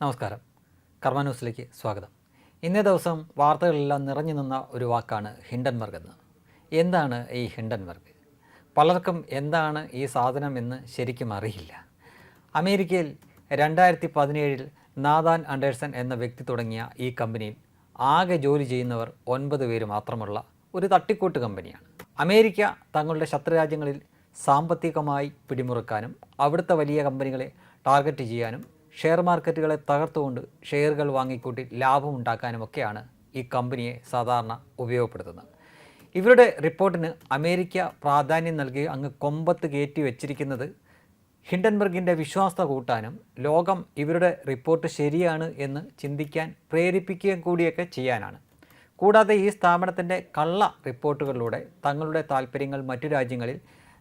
നമസ്കാരം. കർമ്മ ന്യൂസിലേക്ക് സ്വാഗതം. ഇന്നേ ദിവസം വാർത്തകളെല്ലാം നിറഞ്ഞു നിന്ന ഒരു വാക്കാണ് ഹിൻഡൻബർഗ് എന്ന്. എന്താണ് ഈ ഹിൻഡൻബർഗ്? പലർക്കും എന്താണ് ഈ സാധനം എന്ന് ശരിക്കും അറിയില്ല. അമേരിക്കയിൽ രണ്ടായിരത്തി പതിനേഴിൽ നാദാൻ അണ്ടേഴ്സൺ എന്ന വ്യക്തി തുടങ്ങിയ ഈ കമ്പനിയിൽ ആകെ ജോലി ചെയ്യുന്നവർ ഒൻപത് പേര് മാത്രമുള്ള ഒരു തട്ടിക്കൂട്ട് കമ്പനിയാണ്. അമേരിക്ക തങ്ങളുടെ ശത്രുരാജ്യങ്ങളിൽ സാമ്പത്തികമായി പിടിമുറുക്കാനും അവിടുത്തെ വലിയ കമ്പനികളെ ടാർഗറ്റ് ചെയ്യാനും ഷെയർ മാർക്കറ്റുകളെ തകർത്തുകൊണ്ട് ഷെയറുകൾ വാങ്ങിക്കൂട്ടി ലാഭം ഉണ്ടാക്കാനുമൊക്കെയാണ് ഈ കമ്പനിയെ സാധാരണ ഉപയോഗപ്പെടുത്തുന്നത്. ഇവരുടെ റിപ്പോർട്ടിന് അമേരിക്ക പ്രാധാന്യം നൽകി അങ്ങ് കൊമ്പത്ത് കയറ്റി വെച്ചിരിക്കുന്നത് ഹിൻഡൻബർഗിന്റെ വിശ്വാസത കൂട്ടാനും ലോകം ഇവരുടെ റിപ്പോർട്ട് ശരിയാണ് എന്ന് ചിന്തിക്കാൻ പ്രേരിപ്പിക്കുകയും കൂടിയൊക്കെ ചെയ്യാനാണ്. കൂടാതെ ഈ സ്ഥാപനത്തിന്റെ കള്ള റിപ്പോർട്ടുകളിലൂടെ തങ്ങളുടെ താല്പര്യങ്ങൾ മറ്റു രാജ്യങ്ങളിൽ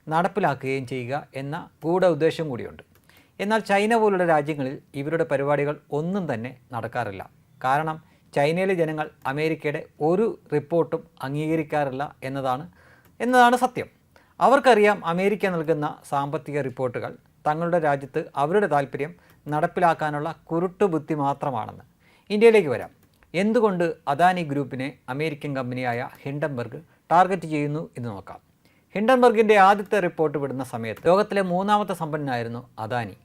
നടപ്പിലാക്കുകയും ചെയ്യുക എന്ന ഗൂഢ ഉദ്ദേശം കൂടിയുണ്ട്. എന്നാൽ ചൈന പോലുള്ള രാജ്യങ്ങളിൽ ഇവരുടെ പരിപാടികൾ ഒന്നും തന്നെ നടക്കാറില്ല. കാരണം ചൈനയിലെ ജനങ്ങൾ അമേരിക്കയുടെ ഒരു റിപ്പോർട്ടും അംഗീകരിക്കാറില്ല എന്നതാണ് എന്നതാണ് സത്യം. അവർക്കറിയാം അമേരിക്ക നൽകുന്ന സാമ്പത്തിക റിപ്പോർട്ടുകൾ തങ്ങളുടെ രാജ്യത്ത് അവരുടെ താല്പര്യം നടപ്പിലാക്കാനുള്ള കുരുട്ടുബുദ്ധി മാത്രമാണെന്ന്. ഇന്ത്യയിലേക്ക് വരാം. എന്തുകൊണ്ട് അദാനി ഗ്രൂപ്പിനെ അമേരിക്കൻ കമ്പനിയായ ഹിൻഡൻബർഗ് ടാർഗറ്റ് ചെയ്യുന്നു എന്ന് നോക്കാം. ഹിൻഡൻബർഗിന്റെ ആദ്യത്തെ റിപ്പോർട്ട് വിടുന്ന സമയത്ത് ലോകത്തിലെ മൂന്നാമത്തെ സമ്പന്നനായിരുന്നു അദാനി.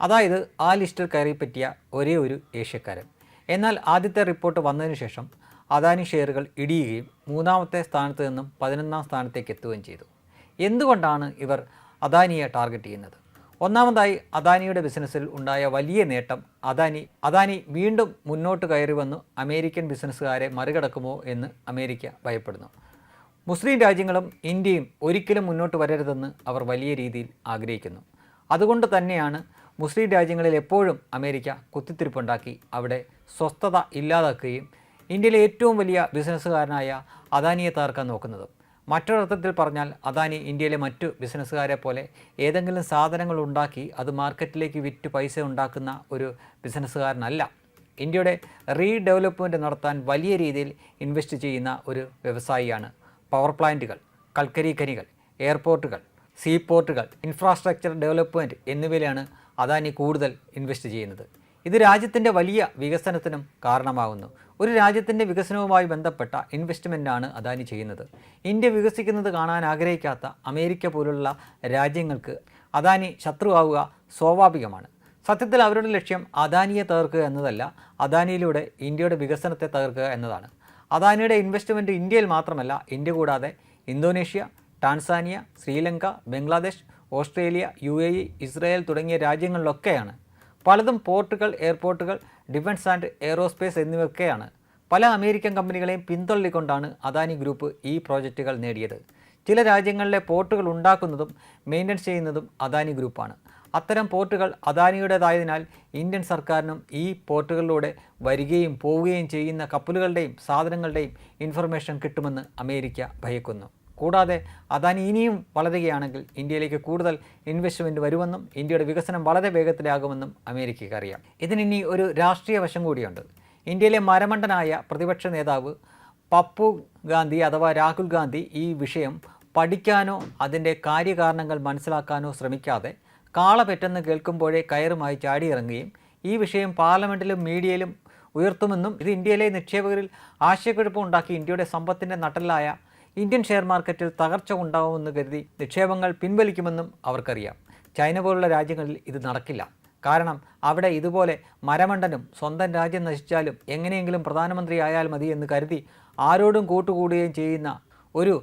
അതായത് ആ ലിസ്റ്റിൽ കയറിപ്പറ്റിയ ഒരേ ഒരു ഏഷ്യക്കാരൻ. എന്നാൽ ആദ്യത്തെ റിപ്പോർട്ട് വന്നതിന് ശേഷം അദാനി ഷെയറുകൾ ഇടിയുകയും മൂന്നാമത്തെ സ്ഥാനത്ത് നിന്നും പതിനൊന്നാം സ്ഥാനത്തേക്ക് എത്തുകയും ചെയ്തു. എന്തുകൊണ്ടാണ് ഇവർ അദാനിയെ ടാർഗറ്റ് ചെയ്യുന്നത്? ഒന്നാമതായി അദാനിയുടെ ബിസിനസ്സിൽ ഉണ്ടായ വലിയ നേട്ടം അദാനി അദാനി വീണ്ടും മുന്നോട്ട് കയറി വന്നു അമേരിക്കൻ ബിസിനസ്സുകാരെ മറികടക്കുമോ എന്ന് അമേരിക്ക ഭയപ്പെടുന്നു. മുസ്ലിം രാജ്യങ്ങളും ഇന്ത്യയും ഒരിക്കലും മുന്നോട്ട് വരരുതെന്ന് അവർ വലിയ രീതിയിൽ ആഗ്രഹിക്കുന്നു. അതുകൊണ്ട് തന്നെയാണ് മുസ്ലിം രാജ്യങ്ങളിൽ എപ്പോഴും അമേരിക്ക കുത്തിത്തിരിപ്പുണ്ടാക്കി. അവിടെ സ്വസ്ഥത ഇല്ലാതാക്കുകയും ഇന്ത്യയിലെ ഏറ്റവും വലിയ ബിസിനസ്സുകാരനായ അദാനിയെ തകർക്കാൻ നോക്കുന്നത്. മറ്റൊരർത്ഥത്തിൽ പറഞ്ഞാൽ അദാനി ഇന്ത്യയിലെ മറ്റു ബിസിനസ്സുകാരെ പോലെ ഏതെങ്കിലും സാധനങ്ങൾ ഉണ്ടാക്കി അത് മാർക്കറ്റിലേക്ക് വിറ്റ് പൈസ ഉണ്ടാക്കുന്ന ഒരു ബിസിനസ്സുകാരനല്ല. ഇന്ത്യയുടെ റീഡെവലപ്മെന്റ് നടത്താൻ വലിയ രീതിയിൽ ഇൻവെസ്റ്റ് ചെയ്യുന്ന ഒരു വ്യവസായിയാണ്. പവർ പ്ലാന്റുകൾ കൽക്കരി ഖനികൾ എയർപോർട്ടുകൾ സീപോർട്ടുകൾ ഇൻഫ്രാസ്ട്രക്ചർ ഡെവലപ്മെന്റ് എന്നിവയിലാണ് അദാനി കൂടുതൽ ഇൻവെസ്റ്റ് ചെയ്യുന്നത്. ഇത് രാജ്യത്തിന്റെ വലിയ വികസനത്തിനും കാരണമാകുന്നു. ഒരു രാജ്യത്തിന്റെ വികസനവുമായി ബന്ധപ്പെട്ട ഇൻവെസ്റ്റ്മെന്റാണ് അദാനി ചെയ്യുന്നത്. ഇന്ത്യ വികസിക്കുന്നത് കാണാൻ ആഗ്രഹിക്കാത്ത അമേരിക്ക പോലുള്ള രാജ്യങ്ങൾക്ക് അദാനി ശത്രുവാവുക സ്വാഭാവികമാണ്. സത്യത്തിൽ അവരുടെ ലക്ഷ്യം അദാനിയെ തകർക്കുക എന്നതല്ല അദാനിയിലൂടെ ഇന്ത്യയുടെ വികസനത്തെ തകർക്കുക എന്നതാണ്. അദാനിയുടെ ഇൻവെസ്റ്റ്മെന്റ് ഇന്ത്യയിൽ മാത്രമല്ല ഇന്ത്യ കൂടാതെ Indonesia Tanzania Sri Lanka Bangladesh Australia U A E Israel തുടങ്ങിയ രാജ്യങ്ങളിലൊക്കെയാണ്. പലതും പോർട്ടുകൾ എയർപോർട്ടുകൾ ഡിഫൻസ് ആൻഡ് എയറോസ്പേസ് എന്നിവയൊക്കെയാണ്. പല അമേരിക്കൻ കമ്പനികളെയും പിന്തള്ളിക്കൊണ്ടാണ് അദാനി ഗ്രൂപ്പ് ഈ പ്രോജക്റ്റുകൾ നേടിയത്. ചില രാജ്യങ്ങളിലെ പോർട്ടുകൾ ഉണ്ടാക്കുന്നതും മെയിന്റനൻസ് ചെയ്യുന്നതും അദാനി ഗ്രൂപ്പാണ്. അത്തരം പോർട്ടുകൾ അദാനിയുടേതായതിനാൽ ഇന്ത്യൻ സർക്കാരിനും ഈ പോർട്ടുകളിലൂടെ വരികയും പോവുകയും ചെയ്യുന്ന കപ്പലുകളുടെയും സാധനങ്ങളുടെയും ഇൻഫർമേഷൻ കിട്ടുമെന്ന് അമേരിക്ക ഭയക്കുന്നു. കൂടാതെ അദാനി ഇനിയും വളരുകയാണെങ്കിൽ ഇന്ത്യയിലേക്ക് കൂടുതൽ ഇൻവെസ്റ്റ്മെന്റ് വരുമെന്നും ഇന്ത്യയുടെ വികസനം വളരെ വേഗത്തിലാകുമെന്നും അമേരിക്കയ്ക്ക് അറിയാം. ഇതിനി ഒരു രാഷ്ട്രീയ വശം കൂടിയുണ്ട്. ഇന്ത്യയിലെ മരമണ്ടനായ പ്രതിപക്ഷ നേതാവ് പപ്പു ഗാന്ധി അഥവാ രാഹുൽ ഗാന്ധി ഈ വിഷയം പഠിക്കാനോ അതിന്റെ കാര്യകാരണങ്ങൾ മനസ്സിലാക്കാനോ ശ്രമിക്കാതെ കാള പെറ്റെന്ന് കേൾക്കുമ്പോഴേ കയറുമായി ചാടിയിറങ്ങുകയും ഈ വിഷയം പാർലമെന്റിലും മീഡിയയിലും ഉയർത്തുമെന്നും ഇത് ഇന്ത്യയിലെ നിക്ഷേപകരിൽ ആശയക്കുഴപ്പം ഉണ്ടാക്കി ഇന്ത്യയുടെ സമ്പത്തിന്റെ നട്ടലായ ഇന്ത്യൻ ഷെയർ മാർക്കറ്റിൽ തകർച്ച ഉണ്ടാവുമെന്ന് കരുതി നിക്ഷേപങ്ങൾ പിൻവലിക്കുമെന്നും അവർക്കറിയാം. ചൈന പോലുള്ള രാജ്യങ്ങളിൽ ഇത് നടക്കില്ല. കാരണം അവിടെ ഇതുപോലെ മരമണ്ടനും സ്വന്തം രാജ്യം നശിച്ചാലും എങ്ങനെയെങ്കിലും പ്രധാനമന്ത്രി ആയാൽ മതി എന്ന് കരുതി ആരോടും കൂട്ടുകൂടുകയും ചെയ്യുന്ന ഒരു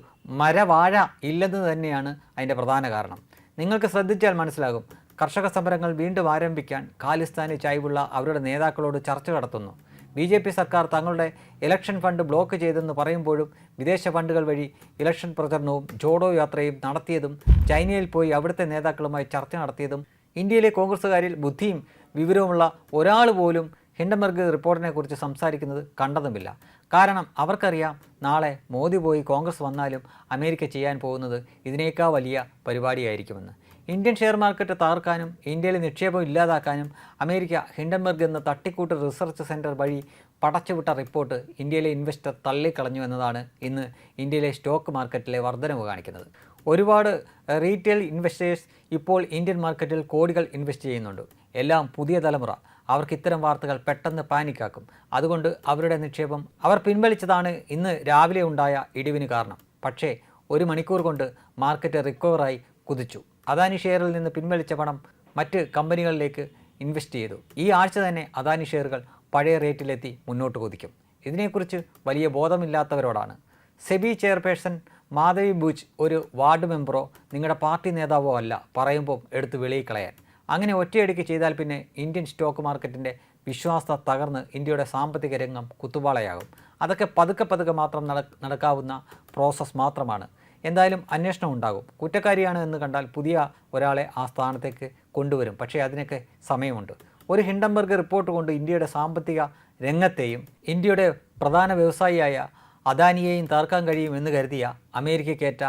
മരവാഴ ഇല്ലെന്ന് തന്നെയാണ് അതിന്റെ പ്രധാന കാരണം. നിങ്ങൾക്ക് ശ്രദ്ധിച്ചാൽ മനസ്സിലാകും. കർഷക സമരങ്ങൾ വീണ്ടും ആരംഭിക്കാൻ ഖാലിസ്ഥാനി ചായ്വുള്ള അവരുടെ നേതാക്കളോട് ചർച്ച നടത്തുന്നു. ബി ജെ പി സർക്കാർ തങ്ങളുടെ ഇലക്ഷൻ ഫണ്ട് ബ്ലോക്ക് ചെയ്തെന്ന് പറയുമ്പോഴും വിദേശ ഫണ്ടുകൾ വഴി ഇലക്ഷൻ പ്രചരണവും ജോഡോ യാത്രയും നടത്തിയതും ചൈനയിൽ പോയി അവിടുത്തെ നേതാക്കളുമായി ചർച്ച നടത്തിയതും ഇന്ത്യയിലെ കോൺഗ്രസ്സുകാരിൽ ബുദ്ധിയും വിവരവുമുള്ള ഒരാൾ പോലും ഹിൻഡൻബർഗ് റിപ്പോർട്ടിനെക്കുറിച്ച് സംസാരിക്കുന്നത് കണ്ടതുമില്ല. കാരണം അവർക്കറിയാം നാളെ മോദി പോയി കോൺഗ്രസ് വന്നാലും അമേരിക്ക ചെയ്യാൻ പോകുന്നത് ഇതിനേക്കാൾ വലിയ പരിപാടിയായിരിക്കുമെന്ന്. ഇന്ത്യൻ ഷെയർ മാർക്കറ്റ് തകർക്കാനും ഇന്ത്യയിലെ നിക്ഷേപം ഇല്ലാതാക്കാനും അമേരിക്ക ഹിൻഡൻബർഗ് എന്ന തട്ടിക്കൂട്ട് റിസർച്ച് സെന്റർ വഴി പടച്ചുവിട്ട റിപ്പോർട്ട് ഇന്ത്യയിലെ ഇൻവെസ്റ്റർ തള്ളിക്കളഞ്ഞു എന്നതാണ് ഇന്ന് ഇന്ത്യയിലെ സ്റ്റോക്ക് മാർക്കറ്റിലെ വർധനവ് കാണിക്കുന്നത്. ഒരുപാട് റീറ്റെയിൽ ഇൻവെസ്റ്റേഴ്സ് ഇപ്പോൾ ഇന്ത്യൻ മാർക്കറ്റിൽ കോടികൾ ഇൻവെസ്റ്റ് ചെയ്യുന്നുണ്ട്. എല്ലാം പുതിയ തലമുറ. അവർക്ക് ഇത്തരം വാർത്തകൾ പെട്ടെന്ന് പാനിക്കാക്കും. അതുകൊണ്ട് അവരുടെ നിക്ഷേപം അവർ പിൻവലിച്ചതാണ് ഇന്ന് രാവിലെ ഉണ്ടായ ഇടിവിന് കാരണം. പക്ഷേ ഒരു മണിക്കൂർ കൊണ്ട് മാർക്കറ്റ് റിക്കവറായി കുതിച്ചു. അദാനി ഷെയറിൽ നിന്ന് പിൻവലിച്ച പണം മറ്റ് കമ്പനികളിലേക്ക് ഇൻവെസ്റ്റ് ചെയ്തു. ഈ ആഴ്ച തന്നെ അദാനി ഷെയറുകൾ പഴയ റേറ്റിലെത്തി മുന്നോട്ട് കുതിക്കും. ഇതിനെക്കുറിച്ച് വലിയ ബോധമില്ലാത്തവരോടാണ്. സെബി ചെയർപേഴ്സൺ മാധവി ബൂച്ച് ഒരു വാർഡ് മെമ്പറോ നിങ്ങളുടെ പാർട്ടി നേതാവോ അല്ല പറയുമ്പോൾ എടുത്ത് വെളിയിൽ കളയാൻ അങ്ങനെ ഒറ്റയടിക്ക് ചെയ്താൽ പിന്നെ ഇന്ത്യൻ സ്റ്റോക്ക് മാർക്കറ്റിന്റെ വിശ്വാസത തകർന്ന് ഇന്ത്യയുടെ സാമ്പത്തിക രംഗം കുത്തുപാളയാകും അതൊക്കെ പതുക്കെ പതുക്കെ മാത്രം നടക്കാവുന്ന പ്രോസസ്സ് മാത്രമാണ്. എന്തായാലും അന്വേഷണം ഉണ്ടാകും. കുറ്റക്കാരിയാണ് എന്ന് കണ്ടാൽ പുതിയ ഒരാളെ ആ സ്ഥാനത്തേക്ക് കൊണ്ടുവരും. പക്ഷേ അതിനൊക്കെ സമയമുണ്ട്. ഒരു ഹിൻഡംബർഗ് റിപ്പോർട്ട് കൊണ്ട് ഇന്ത്യയുടെ സാമ്പത്തിക രംഗത്തെയും ഇന്ത്യയുടെ പ്രധാന വ്യവസായിയായ അദാനിയെയും തകർക്കാൻ കഴിയും എന്ന് കരുതിയ അമേരിക്കയ്ക്കേറ്റ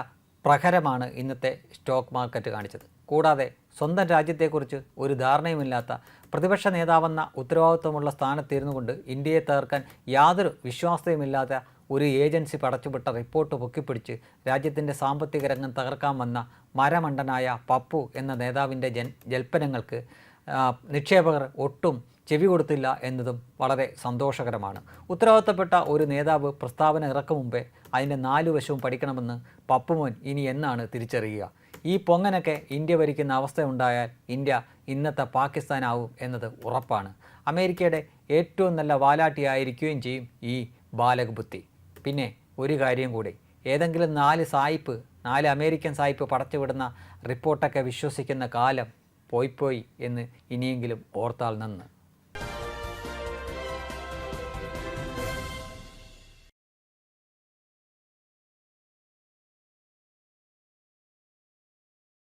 പ്രഹരമാണ് ഇന്നത്തെ സ്റ്റോക്ക് മാർക്കറ്റ് കാണിച്ചത്. കൂടാതെ സ്വന്തം രാജ്യത്തെക്കുറിച്ച് ഒരു ധാരണയുമില്ലാത്ത പ്രതിപക്ഷ നേതാവെന്ന ഉത്തരവാദിത്വമുള്ള സ്ഥാനത്തിരുന്നു കൊണ്ട് ഇന്ത്യയെ തകർക്കാൻ യാതൊരു വിശ്വാസവുമില്ലാത്ത ഒരു ഏജൻസി പടച്ചുവിട്ട റിപ്പോർട്ട് പൊക്കിപ്പിടിച്ച് രാജ്യത്തിന്റെ സാമ്പത്തിക രംഗം തകർക്കാൻ വന്ന മരമണ്ടനായ പപ്പു എന്ന നേതാവിന്റെ ജൻ ജൽപ്പനങ്ങൾക്ക് നിക്ഷേപകർ ഒട്ടും ചെവി കൊടുത്തില്ല എന്നതും വളരെ സന്തോഷകരമാണ്. ഉത്തരവാദിത്തപ്പെട്ട ഒരു നേതാവ് പ്രസ്താവന ഇറക്കും മുമ്പേ അതിന്റെ നാലു വശവും പഠിക്കണമെന്ന് പപ്പുമോൻ ഇനി എന്നാണ് തിരിച്ചറിയുക. ഈ പൊങ്ങനൊക്കെ ഇന്ത്യ ഭരിക്കുന്ന അവസ്ഥയുണ്ടായാൽ ഇന്ത്യ ഇന്നത്തെ പാകിസ്ഥാനാവും എന്നത് ഉറപ്പാണ്. അമേരിക്കയുടെ ഏറ്റവും നല്ല വാലാട്ടിയായിരിക്കുകയും ചെയ്യും ഈ ബാലകബുദ്ധി പിന്നെ ഒരു കാര്യം കൂടി. ഏതെങ്കിലും നാല് സായിപ്പ് നാല് അമേരിക്കൻ സായിപ്പ് പടച്ചുവിടുന്ന റിപ്പോർട്ടൊക്കെ വിശ്വസിക്കുന്ന കാലം പോയി പോയി എന്ന് ഇനിയെങ്കിലും ഓർത്താൽ നന്ന്.